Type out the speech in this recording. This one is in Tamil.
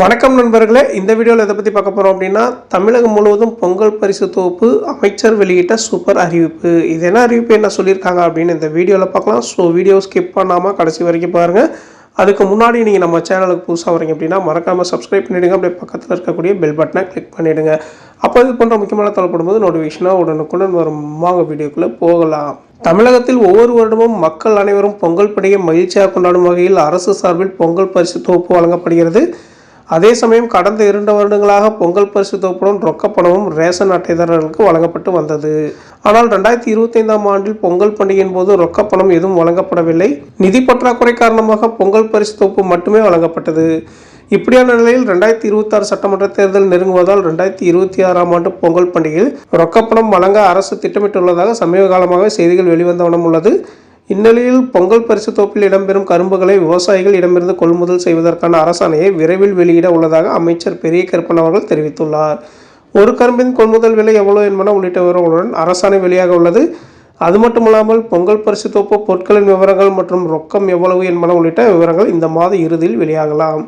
வணக்கம் நண்பர்களே. இந்த வீடியோவில் எதை பற்றி பார்க்க போகிறோம் அப்படின்னா தமிழகம் முழுவதும் பொங்கல் பரிசு தொகுப்பு அமைச்சர் வெளியிட்ட சூப்பர் அறிவிப்பு. இது என்ன அறிவிப்பு என்ன சொல்லியிருக்காங்க அப்படின்னு இந்த வீடியோவில் பார்க்கலாம். ஸோ வீடியோ ஸ்கிப் பண்ணாமல் கடைசி வரைக்கும் பாருங்கள் அதுக்கு முன்னாடி நீங்கள் நம்ம சேனலுக்கு புதுசாக வரீங்க அப்படின்னா மறக்காமல் சப்ஸ்கிரைப் பண்ணிவிடுங்க அப்படியே பக்கத்தில் இருக்கக்கூடிய பெல் பட்டனை கிளிக் பண்ணிவிடுங்க அப்போ இது போன்ற முக்கியமான தரப்படும்போது நோட்டிஃபிகேஷனாக உடனுக்குடன் வரும். வாங்க வீடியோக்குள்ளே போகலாம். தமிழகத்தில் ஒவ்வொரு வருடமும் மக்கள் அனைவரும் பொங்கல் பண்டிகை மகிழ்ச்சியாக கொண்டாடும் வகையில் அரசு சார்பில் பொங்கல் பரிசு தொகுப்பு வழங்கப்படுகிறது. அதே சமயம் கடந்த இரண்டு வருடங்களாக பொங்கல் பரிசு தொகுப்புடன் ரொக்கப்பணமும் ரேஷன் அட்டைதாரர்களுக்கு வழங்கப்பட்டு வந்தது. ஆனால் ரெண்டாயிரத்தி இருபத்தைந்தாம் ஆண்டில் பொங்கல் பண்டிகையின் போது ரொக்கப்பணம் எதுவும் வழங்கப்படவில்லை. நிதி பற்றாக்குறை காரணமாக பொங்கல் பரிசு தொகுப்பு மட்டுமே வழங்கப்பட்டது. இப்படியான நிலையில் ரெண்டாயிரத்தி இருபத்தாறு சட்டமன்ற தேர்தல் நெருங்குவதால் ரெண்டாயிரத்தி இருபத்தி ஆறாம் ஆண்டு பொங்கல் பண்டிகையில் ரொக்கப்பணம் வழங்க அரசு திட்டமிட்டுள்ளதாக சமீப காலமாக செய்திகள் வெளிவந்த வண்ணம் உள்ளது. இந்நிலையில் பொங்கல் பரிசு தொகுப்பில் இடம்பெறும் கரும்புகளை விவசாயிகள் இடமிருந்து கொள்முதல் செய்வதற்கான அரசாணையை விரைவில் வெளியிட உள்ளதாக அமைச்சர் பெரிய கருப்பன் அவர்கள் தெரிவித்துள்ளார். ஒரு கரும்பின் கொள்முதல் விலை எவ்வளவு என்பன உள்ளிட்ட விவரங்களுடன் அரசாணை வெளியாக உள்ளது. அது மட்டுமல்லாமல் பொங்கல் பரிசு தொகுப்பு பொருட்களின் விவரங்கள் மற்றும் ரொக்கம் எவ்வளவு என்பன உள்ளிட்ட விவரங்கள் இந்த மாத இறுதியில் வெளியாகலாம்.